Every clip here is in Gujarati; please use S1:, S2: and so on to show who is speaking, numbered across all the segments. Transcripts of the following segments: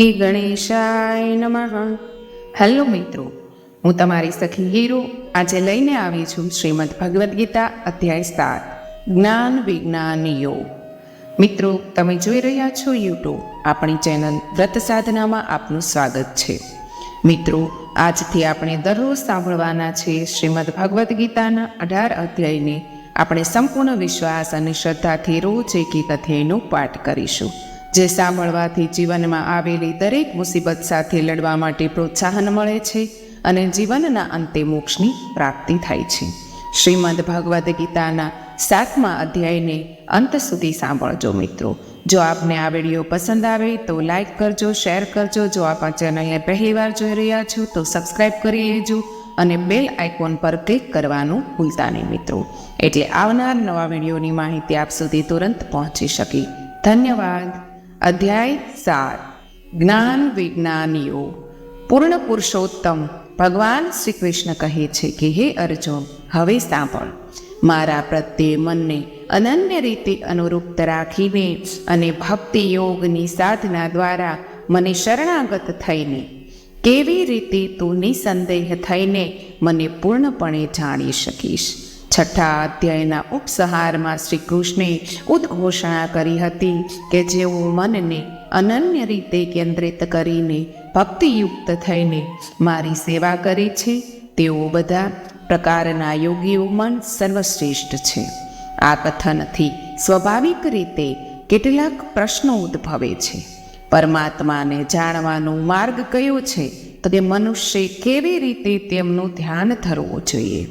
S1: એ ગણેશાય નમઃ. હેલો મિત્રો, હું તમારી સખી હીરો. આજે લઈને આવી છું શ્રીમદ ભગવદ્ ગીતા અધ્યાય સાત, જ્ઞાન વિજ્ઞાન યોગ મિત્રો, તમે જોઈ રહ્યા છો યુટ્યુબ. આપણી ચેનલ વ્રત સાધનામાં આપનું સ્વાગત છે. મિત્રો, આજથી આપણે દરરોજ સાંભળવાના છે શ્રીમદ ભગવદ્ ગીતાના અઢાર અધ્યાયને. આપણે સંપૂર્ણ વિશ્વાસ અને શ્રદ્ધાથી રોજ એકી અધ્યાયનો પાઠ કરીશું. જે સાંભળવાથી જીવનમાં આવેલી દરેક મુસીબત સાથે લડવા માટે પ્રોત્સાહન મળે છે અને જીવનના અંતે મોક્ષની પ્રાપ્તિ થાય છે. શ્રીમદ ભગવદ્ ગીતાના સાતમા અધ્યાયને અંત સુધી સાંભળજો મિત્રો. જો આપને આ વીડિયો પસંદ આવે તો લાઈક કરજો, શેર કરજો. જો આપ આ ચેનલને પહેલીવાર જોઈ રહ્યા છો તો સબસ્ક્રાઈબ કરી લેજો અને બેલ આઇકોન પર ક્લિક કરવાનું ભૂલતા નહીં મિત્રો. એટલે આવનાર નવા વિડીયોની માહિતી આપ સુધી તુરંત પહોંચી શકે. ધન્યવાદ. અધ્યાય સાત જ્ઞાન વિજ્ઞાનીઓ પૂર્ણ પુરુષોત્તમ ભગવાન શ્રી કૃષ્ણ કહે છે કે હે અર્જુન હવે સાંભળ મારા પ્રત્યે મનને અનન્ય રીતે અનુરૂપ્ત રાખીને અને ભક્તિ યોગની સાધના દ્વારા મને શરણાગત થઈને, કેવી રીતે તું નિસંદેહ થઈને મને પૂર્ણપણે જાણી શકીશ? છઠ્ઠા અધ્યાયના ઉપસહારમાં શ્રી કૃષ્ણે ઉદ્ઘોષણા કરી હતી કે જેઓ મનને અનન્ય રીતે કેન્દ્રિત કરીને ભક્તિયુક્ત થઈને મારી સેવા કરે છે, તેઓ બધા પ્રકારના યોગીઓ મન સર્વશ્રેષ્ઠ છે. આ કથનથી સ્વાભાવિક રીતે કેટલાક પ્રશ્નો ઉદ્ભવે છે. પરમાત્માને જાણવાનો માર્ગ કયો છે? તો કે મનુષ્ય કેવી રીતે તેમનું ધ્યાન ધરવું જોઈએ?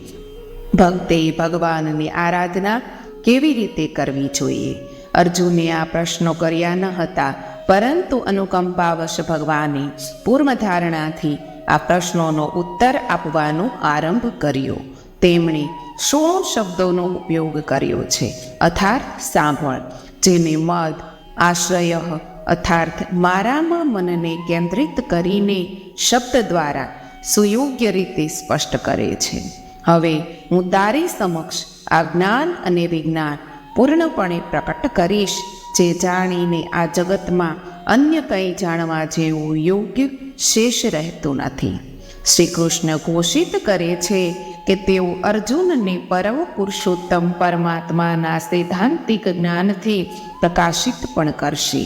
S1: ભક્તે ભગવાનની આરાધના કેવી રીતે કરવી જોઈએ? અર્જુને આ પ્રશ્નો કર્યા ન હતા, પરંતુ અનુકંપાવશ ભગવાને પૂર્વધારણાથી આ પ્રશ્નોનો ઉત્તર આપવાનો આરંભ કર્યો. તેમણે સોળ શબ્દોનો ઉપયોગ કર્યો છે. અથાર્થ સાંભળ. જેને મદ, આશ્રય અથાર્થ મારામાં મનને કેન્દ્રિત કરીને શબ્દ દ્વારા સુયોગ્ય રીતે સ્પષ્ટ કરે છે. હવે હું તારી સમક્ષ આ જ્ઞાન અને વિજ્ઞાન પૂર્ણપણે પ્રકટ કરીશ, જે જાણીને આ જગતમાં અન્ય કંઈ જાણવા જેવું યોગ્ય શેષ રહેતું નથી. શ્રી કૃષ્ણ ઘોષિત કરે છે કે તેઓ અર્જુનને પરમ પુરુષોત્તમ પરમાત્માના સૈદ્ધાંતિક જ્ઞાનથી પ્રકાશિત પણ કરશે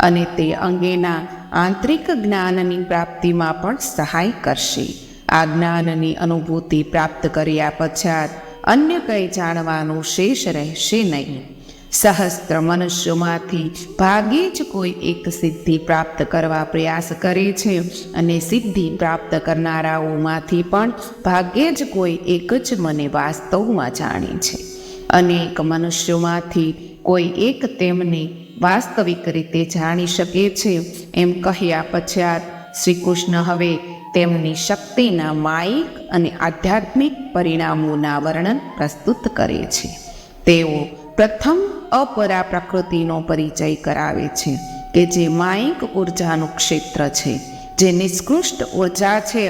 S1: અને તે અંગેના આંતરિક જ્ઞાનની પ્રાપ્તિમાં પણ સહાય કરશે. આ જ્ઞાનની અનુભૂતિ પ્રાપ્ત કર્યા પશ્ચાત અન્ય કંઈ જાણવાનું શેષ રહેશે નહીં. સહસ્ત્ર મનુષ્યોમાંથી ભાગ્યે જ કોઈ એક સિદ્ધિ પ્રાપ્ત કરવા પ્રયાસ કરે છે અને સિદ્ધિ પ્રાપ્ત કરનારાઓમાંથી પણ ભાગ્યે જ કોઈ એક જ મને વાસ્તવમાં જાણે છે. અનેક મનુષ્યોમાંથી કોઈ એક તેમને વાસ્તવિક રીતે જાણી શકે છે એમ કહ્યા પશ્ચાત શ્રી કૃષ્ણ હવે તેમની શક્તિના માયિક અને આધ્યાત્મિક પરિણામોના વર્ણન પ્રસ્તુત કરે છે. તેઓ પ્રથમ અપરા પ્રકૃતિનો પરિચય કરાવે છે કે જે માયિક ઉર્જાનું ક્ષેત્ર છે, જે નિષ્કૃષ્ટ ઊર્જા છે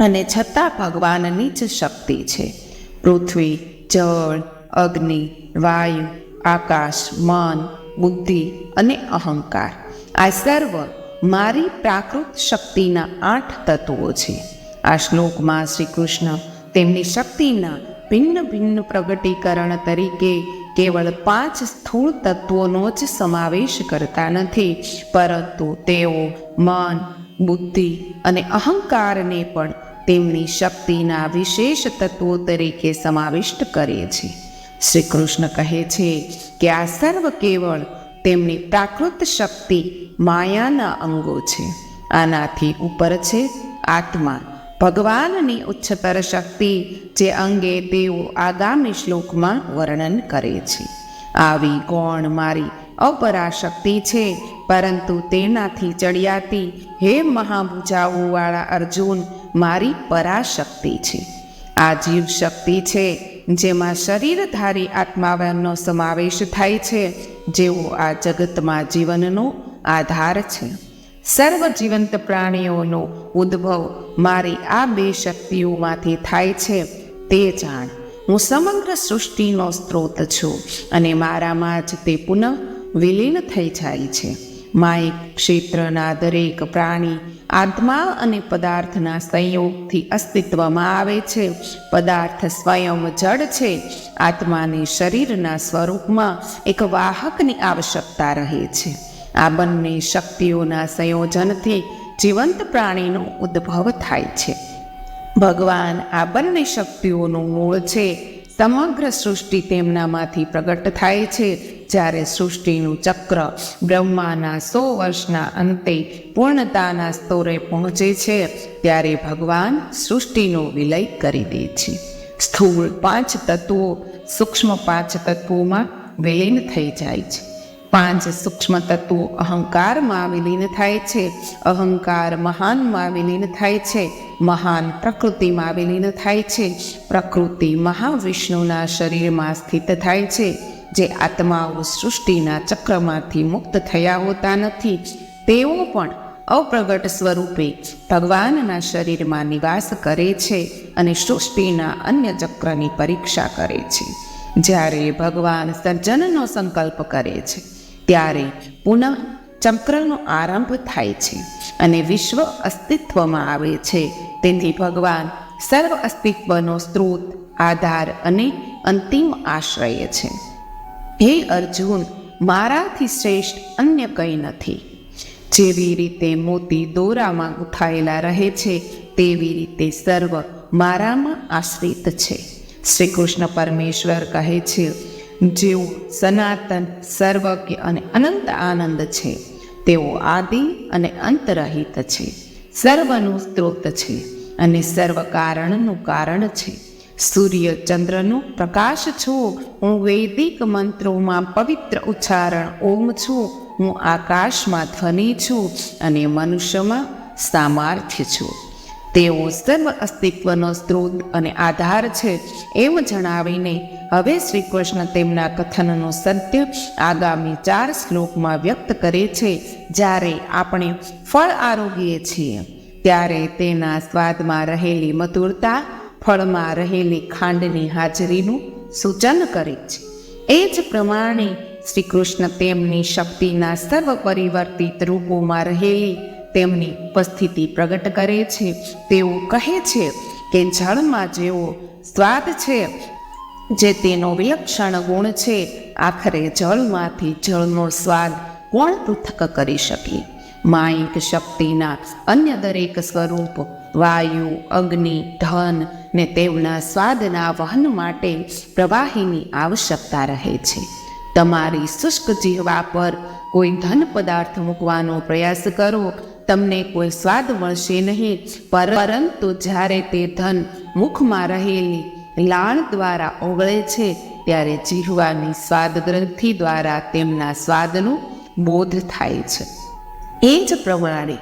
S1: અને છતાં ભગવાનની જ શક્તિ છે. પૃથ્વી, જળ, અગ્નિ, વાયુ, આકાશ, મન, બુદ્ધિ અને અહંકાર. આ સર્વ મારી પ્રાકૃત શક્તિના આઠ તત્વો છે. આ શ્લોકમાં શ્રી કૃષ્ણ તેમની શક્તિના ભિન્ન ભિન્ન પ્રગટીકરણ તરીકે કેવળ પાંચ સ્થૂળ તત્વોનો જ સમાવેશ કરતા નથી, પરંતુ તેઓ મન, બુદ્ધિ અને અહંકારને પણ તેમની શક્તિના વિશેષ તત્વો તરીકે સમાવિષ્ટ કરે છે. શ્રી કૃષ્ણ કહે છે કે આ સર્વ કેવળ તેમની પ્રાકૃત શક્તિ માયાના અંગો છે. આનાથી ઉપર છે આત્મા. ભગવાનની ઉચ્ચતર શક્તિ જે અંગે તેઓ આગામી શ્લોકમાં વર્ણન કરે છે. આવી કોણ મારી અપરાશક્તિ છે, પરંતુ તેનાથી ચડિયાતી હે મહાભુજાઓવાળા અર્જુન મારી પરાશક્તિ છે. આ જીવ શક્તિ છે જેમાં શરીરધારી આત્માવનનો સમાવેશ થાય છે, જેઓ આ જગતમાં જીવનનો આધાર છે. સર્વ જીવંત પ્રાણીઓનો ઉદ્ભવ મારી આ બે શક્તિઓમાંથી થાય છે, તે જાણ. હું સમગ્ર સૃષ્ટિનો સ્ત્રોત છું અને મારામાં જ તે પુનઃ વિલીન થઈ જાય છે. માય ક્ષેત્રના દરેક પ્રાણી આત્મા અને પદાર્થના સંયોગથી અસ્તિત્વમાં આવે છે. પદાર્થ સ્વયં જડ છે. આત્માને શરીરના સ્વરૂપમાં એક વાહકની આવશ્યકતા રહે છે. આ બંને શક્તિઓના સંયોજનથી જીવંત પ્રાણીનો ઉદ્ભવ થાય છે. ભગવાન આ બંને શક્તિઓનું મૂળ છે. સમગ્ર સૃષ્ટિ તેમનામાંથી પ્રગટ થાય છે. જ્યારે સૃષ્ટિનું ચક્ર બ્રહ્માના સો વર્ષના અંતે પૂર્ણતાના સ્તોરે પહોંચે છે, ત્યારે ભગવાન સૃષ્ટિનો વિલય કરી દે છે. સ્થૂળ પાંચ તત્વો, સૂક્ષ્મ પાંચ તત્વોમાં વિલીન થઈ જાય છે. પાંચ સૂક્ષ્મ તત્વો અહંકારમાં વિલીન થાય છે. અહંકાર મહાનમાં વિલીન થાય છે. મહાન પ્રકૃતિમાં વિલીન થાય છે. પ્રકૃતિ મહાવિષ્ણુના શરીરમાં સ્થિત થાય છે. જે આત્માઓ સૃષ્ટિના ચક્રમાંથી મુક્ત થયા હોતા નથી. તેઓ પણ અપ્રગટ સ્વરૂપે ભગવાનના શરીરમાં નિવાસ કરે છે અને સૃષ્ટિના અન્ય ચક્રની પરીક્ષા કરે છે. જ્યારે ભગવાન સર્જનનો સંકલ્પ કરે છે ત્યારે પુનઃ ચક્રનો આરંભ થાય છે અને વિશ્વ અસ્તિત્વમાં આવે છે. તેથી ભગવાન સર્વ અસ્તિત્વનો સ્ત્રોત, આધાર અને અંતિમ આશ્રય છે. હે અર્જુન, મારાથી શ્રેષ્ઠ અન્ય કંઈ નથી. જેવી રીતે મોતી દોરામાં ગૂંથાયેલા રહે છે, તેવી રીતે સર્વ મારામાં આશ્રિત છે. શ્રી કૃષ્ણ પરમેશ્વર કહે છે જેઓ સનાતન, સર્વજ્ઞ અને અનંત આનંદ છે. તેઓ આદિ અને અંતરહિત છે. સર્વનું સ્ત્રોત છે અને સર્વ કારણનું કારણ છે. સૂર્ય ચંદ્રનો પ્રકાશ છું. હું વૈદિક મંત્રોમાં પવિત્ર ઉચ્ચારણ ઓમ છું. હું આકાશમાં ધ્વનિ છું અને મનુષ્યમાં સામર્થ્ય છું. તેઓ સર્વ અસ્તિત્વનો સ્ત્રોત અને આધાર છે એમ જણાવીને હવે શ્રી કૃષ્ણ તેમના કથનનું સત્ય આગામી ચાર શ્લોકમાં વ્યક્ત કરે છે. જ્યારે આપણે ફળ આરોગીએ છીએ, ત્યારે તેના સ્વાદમાં રહેલી મધુરતા, ફળમાં રહેલી ખાંડની હાજરીનું સૂચન કરે છે. એ જ પ્રમાણે શ્રી કૃષ્ણ તેમની શક્તિના સર્વ પરિવર્તિત રૂપોમાં રહેલી તેમની ઉપસ્થિતિ પ્રગટ કરે છે. તેઓ કહે છે કે જળમાં જેવો સ્વાદ છે, જે તેનો વિલક્ષણ ગુણ છે, આખરે જળમાંથી જળનો સ્વાદ કોણ પૃથક કરી શકે? માયિક શક્તિના અન્ય દરેક સ્વરૂપ, વાયુ, અગ્નિ, ધન ને તેમના સ્વાદના વહન માટે પ્રવાહીની આવશ્યકતા રહે છે. તમારી શુષ્ક જીહવા પર કોઈ ધન પદાર્થ મૂકવાનો પ્રયાસ કરો તમને કોઈ સ્વાદ મળશે નહીં. પરંતુ જ્યારે તે ધન મુખમાં રહેલી લાળ દ્વારા ઓગળે છે, ત્યારે જીહવાની સ્વાદ ગ્રંથિ દ્વારા તેમના સ્વાદનું બોધ થાય છે. એ જ પ્રમાણે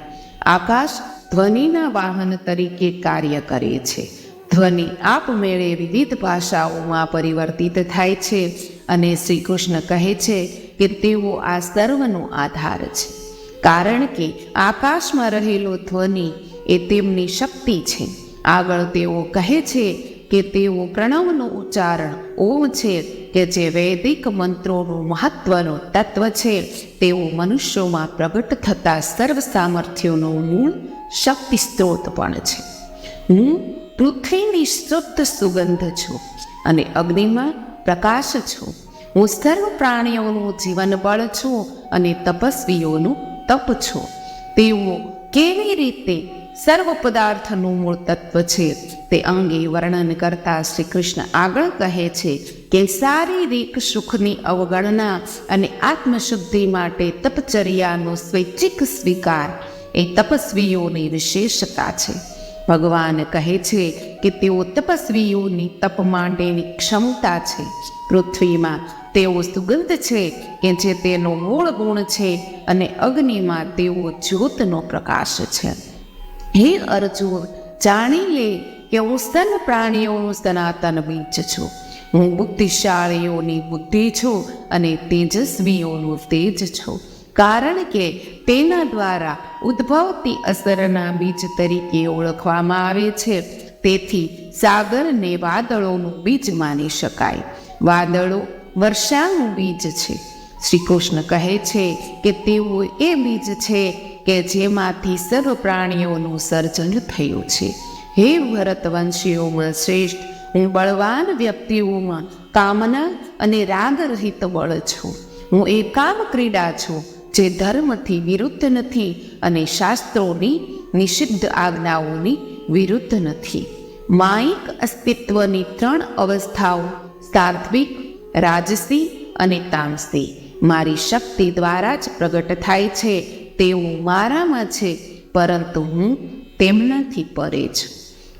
S1: આકાશ ધ્વનિના વાહન તરીકે કાર્ય કરે છે. ધ્વનિ આપમેળે વિવિધ ભાષાઓમાં પરિવર્તિત થાય છે અને શ્રી કૃષ્ણ કહે છે કે તેઓ આ સર્વનો આધાર છે. કારણ કે આકાશમાં રહેલો ધ્વનિ એ તેમની શક્તિ છે. આગળ તેઓ કહે છે કે તેઓ પ્રણવનું ઉચ્ચારણ ઓમ છે કે જે વૈદિક મંત્રોનું મહત્વનું તત્વ છે. તેઓ મનુષ્યોમાં પ્રગટ થતા સર્વ સામર્થ્યોનો મૂળ શક્તિ સ્ત્રોત પણ છે. હું પૃથ્વીની શુદ્ધ સુગંધ છું અને અગ્નિમાં પ્રકાશ છું. હું સર્વ પ્રાણીઓનું જીવન બળ છું અને તપસ્વીઓનું તપ છો. તેઓ કેવી રીતે સર્વ પદાર્થનું મૂળ તત્વ છે તે અંગે વર્ણન કરતા શ્રી કૃષ્ણ આગળ કહે છે કે શારીરિક સુખની અવગણના અને આત્મશુદ્ધિ માટે તપચર્યાનો સ્વૈચ્છિક સ્વીકાર એ તપસ્વીઓની વિશેષતા છે. ભગવાન કહે છે કે તેઓ તપસ્વીઓની તપ માટેની ક્ષમતા છે. પૃથ્વીમાં તેઓ સુગંધ છે કે જે તેનો મૂળ ગુણ છે અને અગ્નિમાં તેઓ જ્યોતનો પ્રકાશ છે. હે અર્જુન, જાણી લે કે હું સ્તન પ્રાણીઓનું સનાતન બીજ છું. હું બુદ્ધિશાળીઓની બુદ્ધિ છું અને તેજસ્વીઓનું તેજ છું. કારણ કે તેના દ્વારા ઉદ્ભવતી અસરના બીજ તરીકે ઓળખવામાં આવે છે. તેથી સાગરને વાદળોનું બીજ માની શકાય. વાદળો વર્ષાનું બીજ છે. શ્રી કૃષ્ણ કહે છે કે તેઓ એ બીજ છે કે જેમાંથી સર્વ પ્રાણીઓનું સર્જન થયું છે. હે ભરતવંશીઓમાં શ્રેષ્ઠ, હું બળવાન વ્યક્તિઓમાં કામના અને રાગરહિત બળ છું. હું એકામ ક્રીડા છું, જે ધર્મથી વિરુદ્ધ નથી અને શાસ્ત્રોની નિષિદ્ધ આજ્ઞાઓની વિરુદ્ધ નથી. માયિક અસ્તિત્વની ત્રણ અવસ્થાઓ, સાત્વિક રાજસી અને તામસી. મારી શક્તિ દ્વારા જ પ્રગટ થાય છે, તેવું મારામાં છે, પરંતુ હું તેમનાથી પરે જ.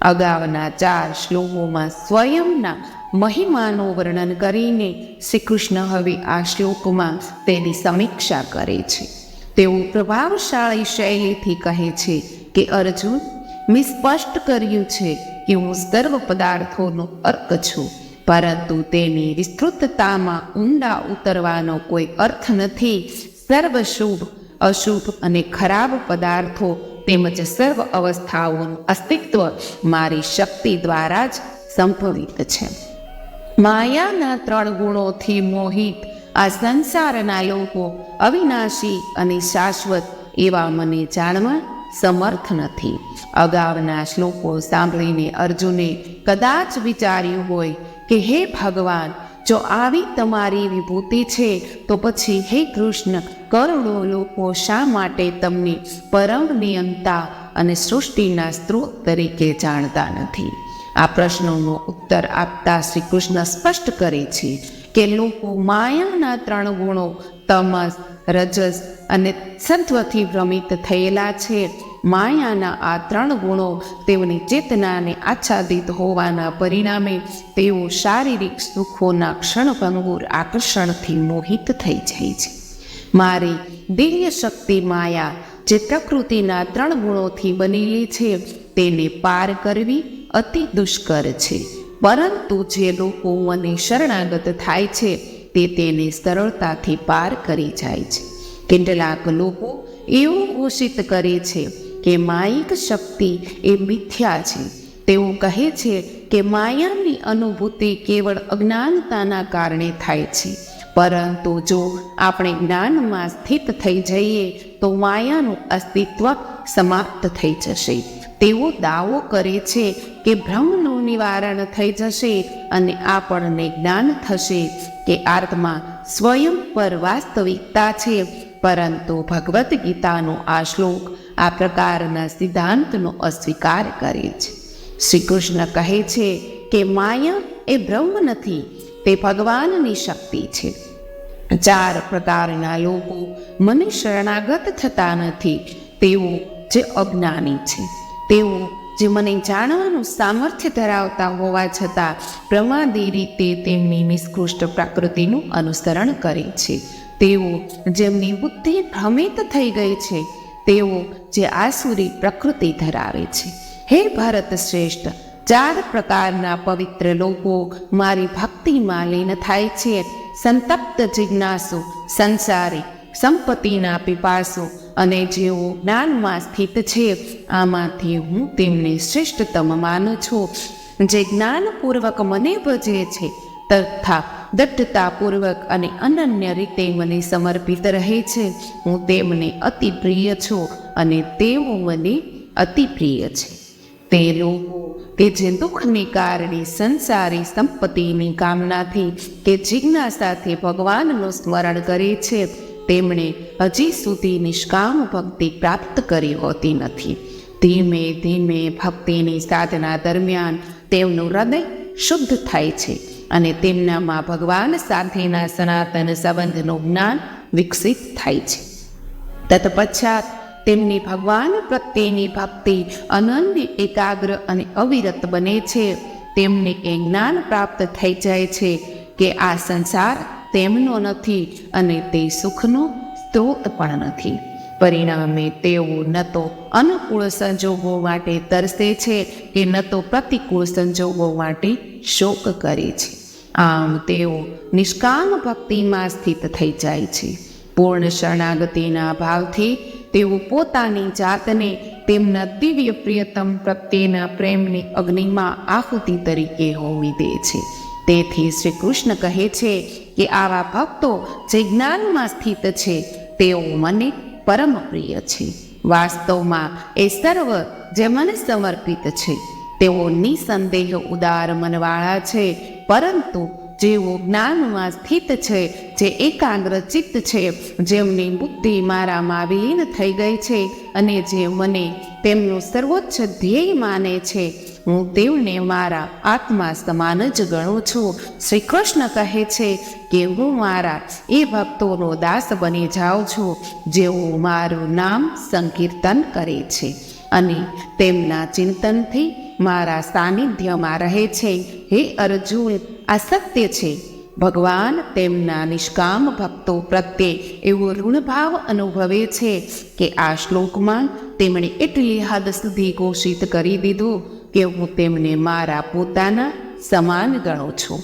S1: અગાઉના ચાર શ્લોકોમાં સ્વયંના મહિમાનું વર્ણન કરીને શ્રી કૃષ્ણ હવે આ શ્લોકમાં તેની સમીક્ષા કરે છે. તેઓ પ્રભાવશાળી શૈલીથી કહે છે કે, અર્જુન, મેં સ્પષ્ટ કર્યું છે કે હું સર્વ પદાર્થોનો અર્ક છું. પરંતુ તેની વિસ્તૃતતામાં ઊંડા ઉતરવાનો કોઈ અર્થ નથી. સર્વ શુભ, અશુભ અને ખરાબ પદાર્થો તેમજ સર્વ અવસ્થાઓનું અસ્તિત્વ મારી શક્તિ દ્વારા જ સંભવિત છે. માયાના ત્રણ ગુણોથી મોહિત આ સંસારના લોકો અવિનાશી અને શાશ્વત એવા મને જાણવા સમર્થ નથી. અગાઉના શ્લોકો સાંભળીને અર્જુને કદાચ વિચાર્યું હોય કે હે ભગવાન, જો આવી તમારી વિભૂતિ છે, તો પછી હે કૃષ્ણ, કરોડો લોકો શા માટે તમને પરમ નિયંતા અને સૃષ્ટિના સ્ત્રોત તરીકે જાણતા નથી? આ પ્રશ્નોનો ઉત્તર આપતા શ્રી કૃષ્ણ સ્પષ્ટ કરે છે કે લોકો માયાના ત્રણ ગુણો, તમસ, રજસ અને સત્વથી ભ્રમિત થયેલા છે. માયાના આ ત્રણ ગુણો તેઓની ચેતનાને આચ્છાદિત હોવાના પરિણામે તેઓ શારીરિક સુખોના ક્ષણભંગુર આકર્ષણથી મોહિત થઈ જાય છે. મારી દિવ્ય શક્તિ માયા, જે પ્રકૃતિના ત્રણ ગુણોથી બનેલી છે, તેને પાર કરવી અતિ દુષ્કર છે. પરંતુ જે લોકો મને શરણાગત થાય છે, તે તેને સરળતાથી પાર કરી જાય છે. કેટલાક લોકો એવું ઘોષિત કરે છે કે માયિક શક્તિ એ મિથ્યા છે. તેઓ કહે છે કે માયાની અનુભૂતિ કેવળ અજ્ઞાનતાના કારણે થાય છે. પરંતુ જો આપણે જ્ઞાનમાં સ્થિત થઈ જઈએ, તો માયાનું અસ્તિત્વ સમાપ્ત થઈ જશે. તેઓ દાવો કરે છે કે ભ્રમનું નિવારણ થઈ જશે અને આપણને જ્ઞાન થશે કે આત્મા સ્વયં પર વાસ્તવિકતા છે. પરંતુ ભગવદ્ ગીતાનો આ શ્લોક આ પ્રકારના સિદ્ધાંતનો અસ્વીકાર કરે છે. શ્રી કૃષ્ણ કહે છે કે માયા એ બ્રહ્મ નથી, તે ભગવાનની શક્તિ છે. ચાર પ્રકારના લોકો મને શરણાગત થતા નથી, તેઓ જે અજ્ઞાની છે. તેઓ જે મને જાણવાનું સામર્થ્ય ધરાવતા હોવા છતાં પ્રમાદી રીતે તેમની નિષ્કૃષ્ટ પ્રકૃતિનું અનુસરણ કરે છે. તેઓ જેમની બુદ્ધિ ભ્રમિત થઈ ગઈ છે તેઓ જે આસુરી પ્રકૃતિ ધરાવે છે. હે ભારત શ્રેષ્ઠ, ચાર પ્રકારના પવિત્ર લોકો મારી ભક્તિમાં લીન થાય છે. સંતપ્ત જિજ્ઞાસુ, સંસારી, સંપત્તિના પીપાસુ અને જેઓ જ્ઞાનમાં સ્થિત છે, આમાંથી હું તેમને શ્રેષ્ઠતમ માનું છું. જે જ્ઞાનપૂર્વક મને ભજે છે તથા દઢતાપૂર્વક અને અનન્ય રીતે મને સમર્પિત રહે છે. હું તેમને અતિ પ્રિય છું અને તેઓ મને અતિ પ્રિય છે. તે લોકો કે જે દુઃખને કારણે સંસારી સંપત્તિની કામનાથી કે જિજ્ઞાસાથી ભગવાનનું સ્મરણ કરે છે, તેમણે હજી સુધી નિષ્કામ ભક્તિ પ્રાપ્ત કરી હોતી નથી. ધીમે ધીમે ભક્તિની સાધના દરમિયાન તેમનું હૃદય શુદ્ધ થાય છે. અને તેમનામાં ભગવાન સાથેના સનાતન સંબંધનું જ્ઞાન વિકસિત થાય છે. તત્પશ્ચાત તેમની ભગવાન પ્રત્યેની ભક્તિ અનન્ય, એકાગ્ર અને અવિરત બને છે. તેમને એ જ્ઞાન પ્રાપ્ત થઈ જાય છે કે આ સંસાર તેમનો નથી અને તે સુખનો સ્ત્રોત પણ નથી. પરિણામે તેઓ ન તો અનુકૂળ સંજોગો માટે તરસે છે કે ન તો પ્રતિકૂળ સંજોગો માટે શોક કરે છે. આમ તેઓ નિષ્કામ ભક્તિમાં સ્થિત થઈ જાય છે. પૂર્ણ શરણાગતિના ભાવથી તેઓ પોતાની જાતને તેમના દિવ્ય પ્રિયતમ પ્રત્યેના પ્રેમની અગ્નિમાં આહુતિ તરીકે હોવી દે છે. તેથી શ્રી કૃષ્ણ કહે છે કે આવા ભક્તો જે જ્ઞાનમાં સ્થિત છે, તેઓ મને પરમ પ્રિય છે. વાસ્તવમાં એ સર્વ જે મને સમર્પિત છે. તેઓ નિસંદેહ ઉદાર મનવાળા છે પરંતુ જેઓ જ્ઞાનમાં સ્થિત છે, જે એકાગ્ર ચિત્ત છે, જેમની બુદ્ધિ મારામાં વિલીન થઈ ગઈ છે અને જે મને તેમનું સર્વોચ્ચ ધ્યેય માને છે, હું તેમને મારા આત્મા સમાન જ ગણું છું. શ્રી કૃષ્ણ કહે છે કે હું મારા એ ભક્તોનો દાસ બની જાઉં છું, જેઓ મારું નામ સંકીર્તન કરે છે. અને તેમના ચિંતનથી મારા સાનિધ્યમાં રહે છે. હે અર્જુન, આ સત્ય છે. ભગવાન તેમના નિષ્કામ ભક્તો પ્રત્યે એવો ઋણભાવ અનુભવે છે કે આ શ્લોકમાં તેમણે એટલી હદ સુધી ઘોષિત કરી દીધું કે હું તેમને મારા પોતાના સમાન ગણું છું.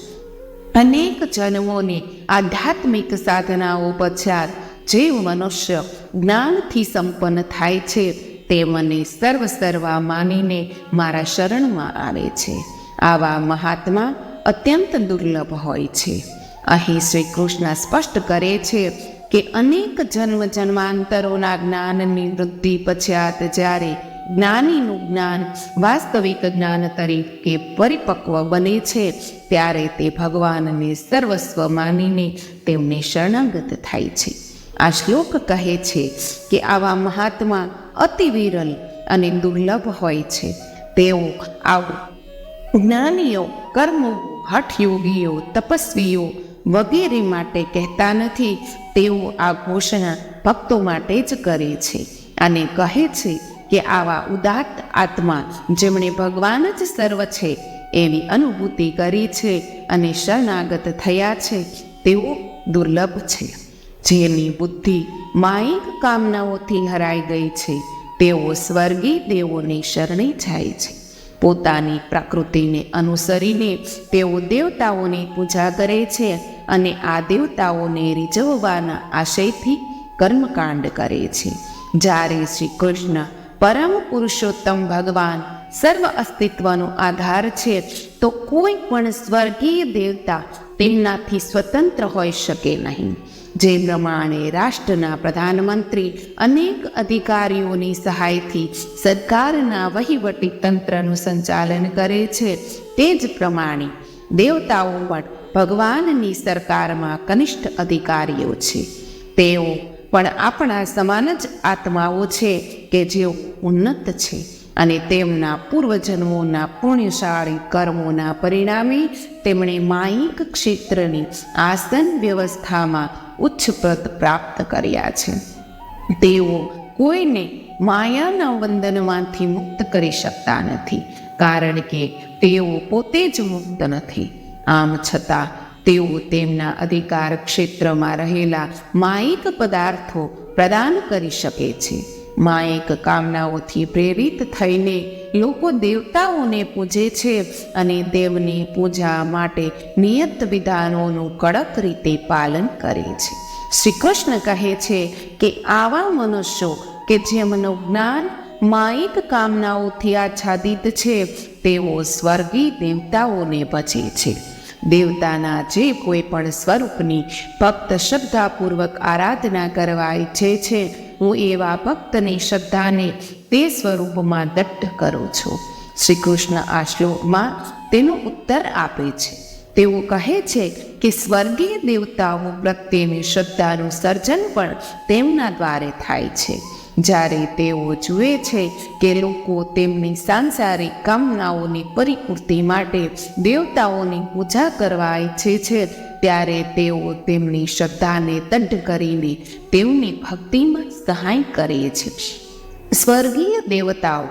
S1: અનેક જન્મોની આધ્યાત્મિક સાધનાઓ પછાત જે મનુષ્ય જ્ઞાનથી સંપન્ન થાય છે તે મને સર્વ સર્વા માનીને મારા શરણમાં આવે છે. આવા મહાત્મા અત્યંત દુર્લભ હોય છે. અહીં શ્રી કૃષ્ણ સ્પષ્ટ કરે છે કે અનેક જન્મ જન્માંતરોના જ્ઞાનની વૃદ્ધિ પશ્ચાત જ્યારે જ્ઞાનીનું જ્ઞાન વાસ્તવિક જ્ઞાન તરીકે પરિપક્વ બને છે, ત્યારે તે ભગવાનને સર્વસ્વ માનીને તેમને શરણાગત થાય છે. આ શ્લોક કહે છે કે આવા મહાત્મા અતિ વિરલ અને દુર્લભ હોય છે. તેઓ આવું. જ્ઞાનીઓ, કર્મો, હઠયોગીઓ, તપસ્વીઓ વગેરે માટે કહેતા નથી. તેઓ આ ઘોષણા ભક્તો માટે જ કરે છે અને કહે છે કે આવા ઉદાત્ત આત્મા જેમણે ભગવાન જ સર્વ છે એવી અનુભૂતિ કરી છે અને શરણાગત થયા છે, તેઓ દુર્લભ છે. જેની બુદ્ધિ માયિક કામનાઓથી હરાઈ ગઈ છે, તેઓ સ્વર્ગી દેવોની શરણે જાય છે. પોતાની પ્રકૃતિને અનુસરીને તેઓ દેવતાઓની પૂજા કરે છે અને આ દેવતાઓને રીઝવવાના આશયથી કર્મકાંડ કરે છે. જ્યારે શ્રી કૃષ્ણ પરમ પુરુષોત્તમ ભગવાન સર્વ અસ્તિત્વનો આધાર છે, તો કોઈ પણ સ્વર્ગીય દેવતા તેમનાથી સ્વતંત્ર હોઈ શકે નહીં. જે પ્રમાણે રાષ્ટ્રના પ્રધાનમંત્રી અનેક અધિકારીઓની સહાયથી સરકારના વહીવટી તંત્રનું સંચાલન કરે છે. તે જ પ્રમાણે દેવતાઓ પણ ભગવાનની સરકારમાં કનિષ્ઠ અધિકારીઓ છે. તેઓ પણ આપણા સમાન જ આત્માઓ છે કે જેઓ ઉન્નત છે અને તેમના પૂર્વજન્મોના પુણ્યશાળી કર્મોના પરિણામે તેમણે માયિક ક્ષેત્રની આસન વ્યવસ્થામાં ઉચ્ચ પદ પ્રાપ્ત કર્યા છે. તેઓ કોઈને માયાના વંદનમાંથી મુક્ત કરી શકતા નથી, કારણ કે તેઓ પોતે જ મુક્ત નથી. આમ છતાં, તેઓ તેમના અધિકાર ક્ષેત્રમાં રહેલા માયિક પદાર્થો પ્રદાન કરી શકે છે. માયિક કામનાઓથી પ્રેરિત થઈને લોકો દેવતાઓને પૂજે છે અને દેવની પૂજા માટે નિયત વિધાનોનું કડક રીતે પાલન કરે છે. શ્રી કૃષ્ણ કહે છે કે આવા મનુષ્યો કે જેમનું જ્ઞાન માયિક કામનાઓથી આચ્છાદિત છે, તેઓ સ્વર્ગી દેવતાઓને ભજે છે. દેવતાના જે કોઈ પણ સ્વરૂપની ભક્ત શ્રદ્ધાપૂર્વક આરાધના કરવા ઈચ્છે છે હું એવા ભક્તની શ્રદ્ધાને તે સ્વરૂપમાં દટ્ટ કરું છું. શ્રી કૃષ્ણ આ શ્લોકમાં તેનો ઉત્તર આપે છે. તેઓ કહે છે કે સ્વર્ગીય દેવતાઓ પ્રત્યેની શ્રદ્ધાનું સર્જન પણ તેમના દ્વારે થાય છે. જ્યારે તેઓ જુએ છે કે લોકો તેમની સાંસારિક કામનાઓની પરિપૂર્તિ માટે દેવતાઓની પૂજા કરવા ઈચ્છે છે, ત્યારે તેઓ તેમની શ્રદ્ધાને દંડ કરીને તેમની ભક્તિમાં સહાય કરે છે. સ્વર્ગીય દેવતાઓ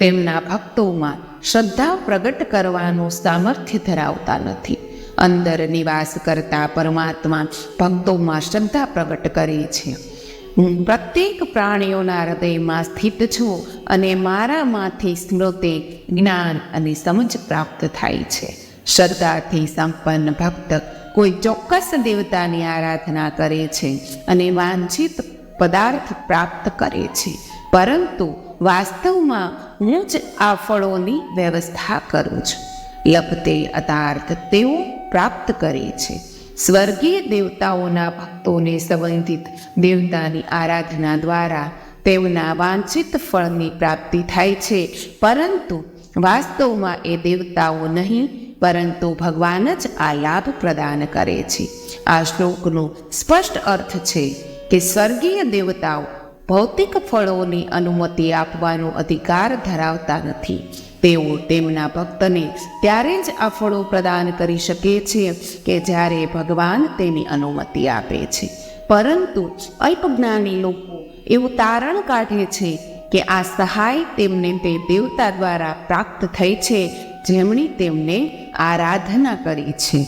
S1: તેમના ભક્તોમાં શ્રદ્ધા પ્રગટ કરવાનું સામર્થ્ય ધરાવતા નથી. અંદર નિવાસ કરતા પરમાત્મા ભક્તોમાં શ્રદ્ધા પ્રગટ કરે છે. હું પ્રત્યેક પ્રાણીઓના હૃદયમાં સ્થિત છું અને મારામાંથી સ્મૃતિ, જ્ઞાન અને સમજ પ્રાપ્ત થાય છે. શ્રદ્ધાથી સંપન્ન ભક્ત કોઈ ચોક્કસ દેવતાની આરાધના કરે છે અને વાંછિત પદાર્થ પ્રાપ્ત કરે છે. પરંતુ વાસ્તવમાં હું જ આ ફળોની વ્યવસ્થા કરું છું. લપતે અતાર્થ તેઓ પ્રાપ્ત કરે છે. સ્વર્ગીય દેવતાઓના ભક્તોને સંબંધિત દેવતાની આરાધના દ્વારા તેમના વાંછિત ફળની પ્રાપ્તિ થાય છે. પરંતુ વાસ્તવમાં એ દેવતાઓ નહીં, પરંતુ ભગવાન જ આ લાભ પ્રદાન કરે છે. આ શ્લોકનો સ્પષ્ટ અર્થ છે કે સ્વર્ગીય દેવતાઓ ભૌતિક ફળોની અનુમતિ આપવાનો અધિકાર ધરાવતા નથી. તેઓ તેમના ભક્તને ત્યારે જ આ ફળો પ્રદાન કરી શકે છે કે જ્યારે ભગવાન તેની અનુમતિ આપે છે. પરંતુ અલ્પજ્ઞાની લોકો એવું તારણ કાઢે છે કે આ સહાય તેમને તે દેવતા દ્વારા પ્રાપ્ત થઈ છે જેમણે તેમને આરાધના કરી છે.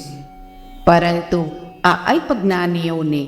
S1: પરંતુ આ અલ્પજ્ઞાનીઓને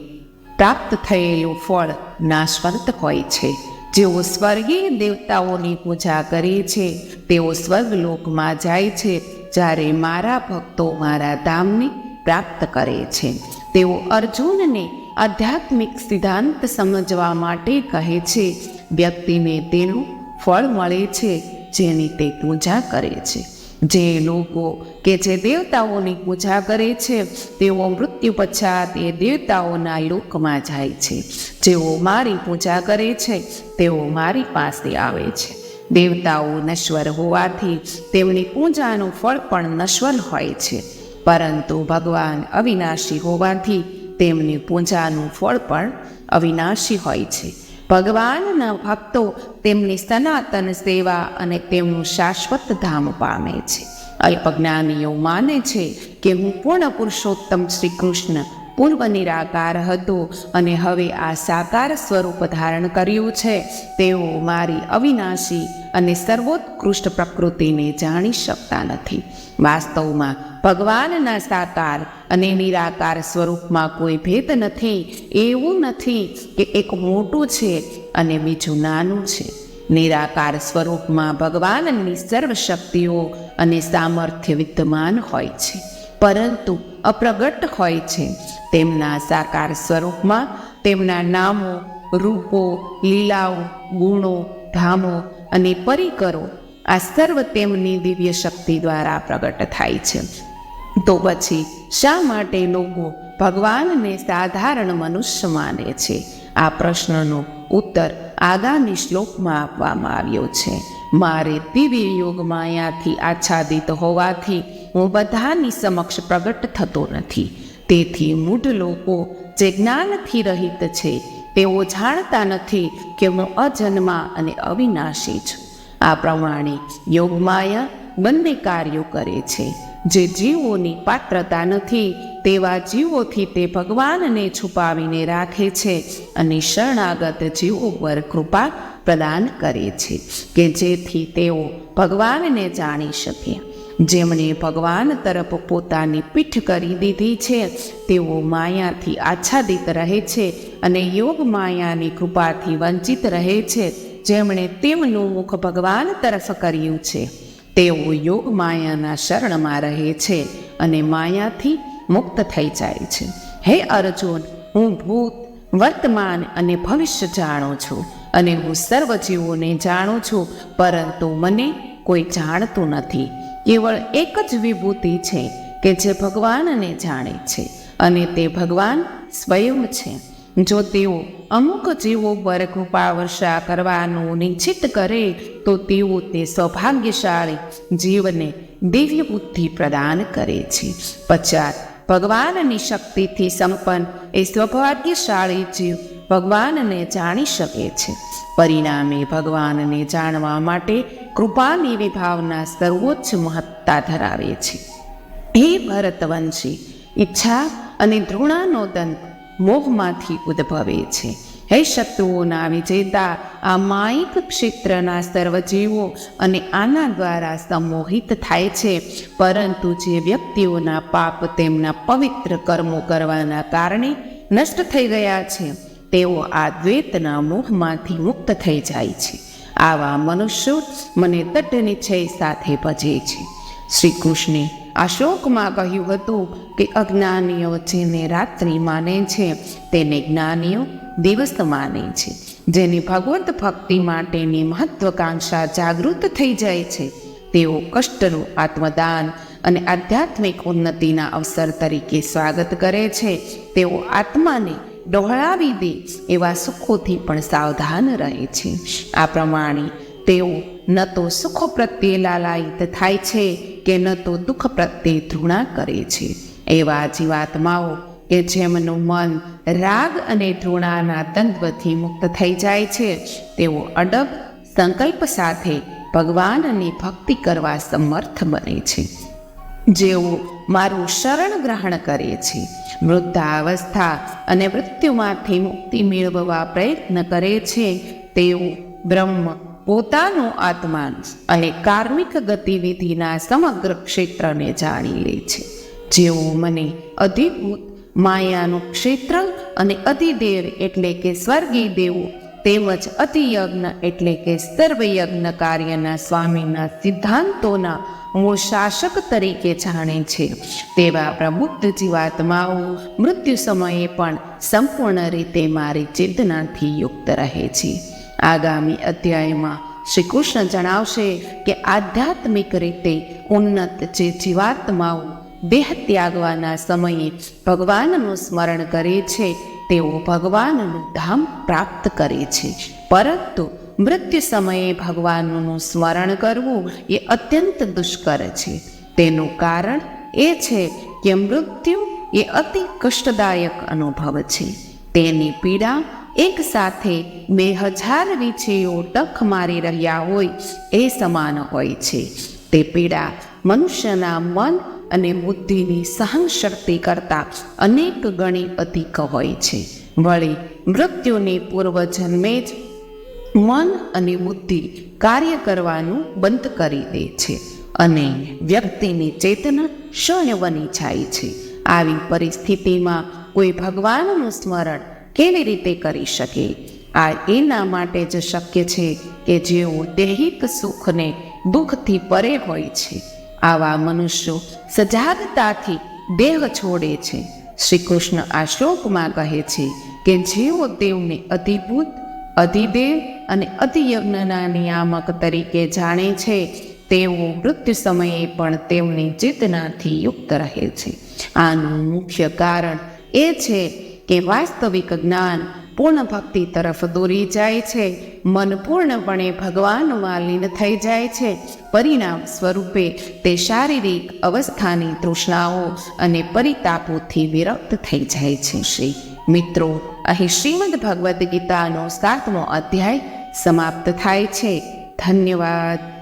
S1: પ્રાપ્ત થયેલું ફળ નાશવંત હોય છે. જેઓ સ્વર્ગીય દેવતાઓની પૂજા કરે છે, તેઓ સ્વર્ગલોકમાં જાય છે, જ્યારે મારા ભક્તો મારા ધામને પ્રાપ્ત કરે છે. તેઓ અર્જુનને આધ્યાત્મિક સિદ્ધાંત સમજવા માટે કહે છે, વ્યક્તિને તેનું ફળ મળે છે, જેની તે પૂજા કરે છે. જે લોકો કે જે દેવતાઓની પૂજા કરે છે, તેઓ મૃત્યુ પશ્ચાત એ દેવતાઓના લોકમાં જાય છે. જેઓ મારી પૂજા કરે છે, તેઓ મારી પાસે આવે છે. દેવતાઓ નશ્વર હોવાથી તેમની પૂજાનું ફળ પણ નશ્વર હોય છે. પરંતુ ભગવાન અવિનાશી હોવાથી તેમની પૂજાનું ફળ પણ અવિનાશી હોય છે. ભગવાનના ભક્તો તેમની સનાતન સેવા અને તેમનું શાશ્વત ધામ પામે છે. અલ્પજ્ઞાનીઓ માને છે કે હું પૂર્ણ પુરુષોત્તમ શ્રી કૃષ્ણ પૂર્વ નિરાકાર હતો અને હવે આ સાકાર સ્વરૂપ ધારણ કર્યું છે. તેઓ મારી અવિનાશી અને સર્વોત્કૃષ્ટ પ્રકૃતિને જાણી શકતા નથી. વાસ્તવમાં ભગવાનના સાકાર અને નિરાકાર સ્વરૂપમાં કોઈ ભેદ નથી, એવું નથી કે એક મોટું છે અને બીજું નાનું છે. નિરાકાર સ્વરૂપમાં ભગવાનની સર્વ શક્તિઓ અને સામર્થ્ય વિદ્યમાન હોય છે, પરંતુ અપ્રગટ હોય છે. તેમના સાકાર સ્વરૂપમાં તેમના નામો, રૂપો, લીલાઓ, ગુણો, ધામો અને પરિકરો આ સર્વ તેમની દિવ્ય શક્તિ દ્વારા પ્રગટ થાય છે. તો પછી શા માટે લોકો ભગવાનને સાધારણ મનુષ્ય માને છે? આ પ્રશ્નનો ઉત્તર આગામી શ્લોકમાં આપવામાં આવ્યો છે. મારે દિવ્ય યોગ માયાથી આચ્છાદિત હોવાથી હું બધાની સમક્ષ પ્રગટ થતો નથી. તેથી મૂઢ લોકો જે જ્ઞાનથી રહિત છે, તેઓ જાણતા નથી કે હું અજન્મા અને અવિનાશી છું. આ પ્રમાણે યોગમાયા બંને કાર્યો કરે છે. જે જીવોની પાત્રતા નથી, તેવા જીવોથી તે ભગવાનને છુપાવીને રાખે છે અને શરણાગત જીવો પર કૃપા પ્રદાન કરે છે કે જેથી તેઓ ભગવાનને જાણી શકે. જેમણે ભગવાન તરફ પોતાની પીઠ કરી દીધી છે, તેઓ માયાથી આચ્છાદિત રહે છે અને યોગ માયાની કૃપાથી વંચિત રહે છે. જેમણે તેમનું મુખ ભગવાન તરફ કર્યું છે. તેઓ યોગ માયાના શરણમાં રહે છે અને માયાથી મુક્ત થઈ જાય છે. હે અર્જુન, હું ભૂત, વર્તમાન અને ભવિષ્ય જાણું છું અને હું સર્વ જીવોને જાણું છું, પરંતુ મને કોઈ જાણતું નથી. કેવળ એક જ વિભૂતિ છે કે જે ભગવાનને જાણે છે અને તે ભગવાન સ્વયં છે. જો તેઓ અમુક જીવો પર કૃપા વર્ષા કરવાનું નિશ્ચિત કરે, તો તેઓ તે સૌભાગ્યશાળી જીવને દિવ્ય બુદ્ધિ પ્રદાન કરે છે. પચાત ભગવાનની શક્તિથી સંપન્ન એ સૌભાગ્યશાળી જીવ ભગવાનને જાણી શકે છે. પરિણામે ભગવાનને જાણવા માટે કૃપાની વિભાવના સર્વોચ્ચ મહત્તા ધરાવે છે. હે ભરતવંશી, ઈચ્છા અને ધૃણાનો દંત મોહમાંથી ઉદ્ભવે છે. હે શત્રુઓના વિજેતા આ માયિક ક્ષેત્રના સર્વજીવો અને આના દ્વારા સંમોહિત થાય છે. પરંતુ જે વ્યક્તિઓના પાપ તેમના પવિત્ર કર્મો કરવાના કારણે નષ્ટ થઈ ગયા છે, તેઓ આ દ્વૈતના મોહમાંથી મુક્ત થઈ જાય છે. આવા મનુષ્યો મને તટ નિશ્ચય સાથે ભજે છે. શ્રી કૃષ્ણે આ શોકમાં કહ્યું હતું કે અજ્ઞાનીઓ જેને રાત્રિ માને છે, તેને જ્ઞાનીઓ દિવસ માને છે. જેની ભગવત ભક્તિ માટેની મહત્વકાંક્ષા જાગૃત થઈ જાય છે, તેઓ કષ્ટનું આત્મદાન અને આધ્યાત્મિક ઉન્નતિના અવસર તરીકે સ્વાગત કરે છે. તેઓ આત્માને ડહોળાવી દે એવા સુખોથી પણ સાવધાન રહે છે. આ પ્રમાણે તેઓ ન તો સુખ પ્રત્યે લાલાયિત થાય છે કે ન તો દુઃખ પ્રત્યે ધૃણા કરે છે. એવા જીવાત્માઓ કે જેમનું મન રાગ અને ધૃણાના તંત્વથી મુક્ત થઈ જાય છે, તેઓ અડગ સંકલ્પ સાથે ભગવાનની ભક્તિ કરવા સમર્થ બને છે. જેઓ મારું શરણ ગ્રહણ કરે છે, વૃદ્ધાવસ્થા અને મૃત્યુમાંથી મુક્તિ મેળવવા પ્રયત્ન કરે છે, તેઓ બ્રહ્મ પોતાનો આત્મા અને કાર્મિક ગતિવિધિના સમગ્ર ક્ષેત્રને જાણી લે છે. જેઓ મને અધિભૂત, માયાનું ક્ષેત્ર અને અધિદેવ એટલે કે સ્વર્ગી દેવો, તેમજ અતિયજ્ઞ એટલે કે સર્વયજ્ઞ કાર્યના સ્વામીના સિદ્ધાંતોના હું શાસક તરીકે જાણે છે. તેવા પ્રબુદ્ધ જીવાત્માઓ મૃત્યુ સમયે પણ સંપૂર્ણ રીતે મારી ચેતનાથી યુક્ત રહે છે. આગામી અધ્યાયમાં શ્રી કૃષ્ણ જણાવશે કે આધ્યાત્મિક રીતે ઉન્નત જે જીવાત્માઓ દેહ ત્યાગવાના સમયે ભગવાનનું સ્મરણ કરે છે, તેઓ ભગવાનનું ધામ પ્રાપ્ત કરે છે. પરંતુ મૃત્યુ સમયે ભગવાનનું સ્મરણ કરવું એ અત્યંત દુષ્કર છે. તેનું કારણ એ છે કે મૃત્યુ એ અતિ કષ્ટદાયક અનુભવ છે. તેની પીડા એક સાથે બે હજાર વીછીઓ ટખ મારી રહ્યા હોય, એ સમાન હોય છે. તે પીડા મનુષ્યના મન અને બુદ્ધિની સહનશક્તિ કરતાં અનેક ગણી અધિક હોય છે. વળી મૃત્યુની પૂર્વજન્મે જ મન અને બુદ્ધિ કાર્ય કરવાનું બંધ કરી દે છે અને વ્યક્તિની ચેતના શૂન્ય બની જાય છે. આવી પરિસ્થિતિમાં કોઈ ભગવાનનું સ્મરણ કેવી રીતે કરી શકે? આ એના માટે જ શક્ય છે કે જેઓ દૈહિક સુખને દુઃખથી પરે હોય છે. આવા મનુષ્યો સજાગતાથી દેહ છોડે છે. શ્રી કૃષ્ણ આ શ્લોકમાં કહે છે કે જેઓ દેવને અધિભૂત અધિદેવ અને અધિયજ્ઞના નિયામક તરીકે જાણે છે, તેઓ મૃત્યુ સમયે પણ તેમની ચેતનાથી યુક્ત રહે છે. આનું મુખ્ય કારણ એ છે કે વાસ્તવિક જ્ઞાન પૂર્ણ ભક્તિ તરફ દોરી જાય છે. મન પૂર્ણપણે ભગવાનમાં લીન થઈ જાય છે. પરિણામ સ્વરૂપે તે શારીરિક અવસ્થાની તૃષ્ણાઓ અને પરિતાપોથી વિરક્ત થઈ જાય છે. શ્રી મિત્રો, અહીં શ્રીમદ ભગવદ્ ગીતાનો સાતમો અધ્યાય સમાપ્ત થાય છે. ધન્યવાદ.